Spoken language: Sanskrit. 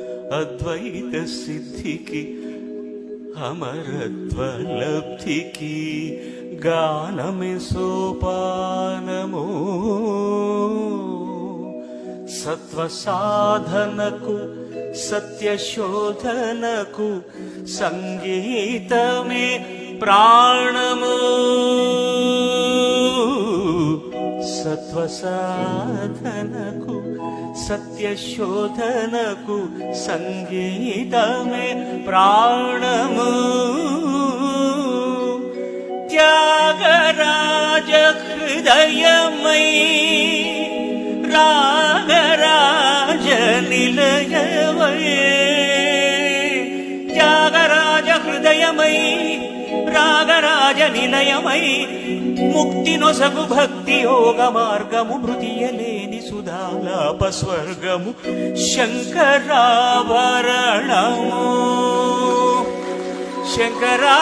अद्वैत सिद्धि की हमद्वलब्धि की गान मे सोपानमो। सत्त्व साधन कु सत्य शोधन संगीत मे प्राणमु। సాధనకు సత్యశోధనకు సంగీతమే ప్రాణము త్యాగరాజ హృదయమై రాగరాజ నిలయమై త్యాగరాజ హృదయమై రాగరాజ నిలయమై ముక్తి నొసగు భక్తి యోగ మార్గము మృతియలేని సుధాలాప స్వర్గము శంకరాభరణము. శంకరా